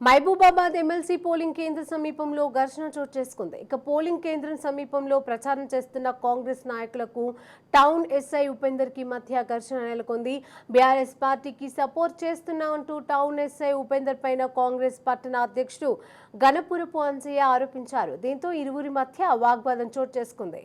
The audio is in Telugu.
మహబూబాబాద్ ఎమ్మెల్సీ పోలింగ్ కేంద్ర సమీపంలో ఘర్షణ చోటు చేసుకుంది. ఇక పోలింగ్ కేంద్రం సమీపంలో ప్రచారం చేస్తున్న కాంగ్రెస్ నాయకులకు టౌన్ ఎస్ఐ ఉపేందర్కి మధ్య ఘర్షణ నెలకొంది. బీఆర్ఎస్ పార్టీకి సపోర్ట్ చేస్తున్నామంటూ టౌన్ ఎస్ఐ ఉపేందర్ పైన కాంగ్రెస్ పట్టణ అధ్యక్షుడు గణపురపు అంజయ్య ఆరోపించారు. దీంతో ఇరువురి మధ్య వాగ్వాదం చోటు చేసుకుంది.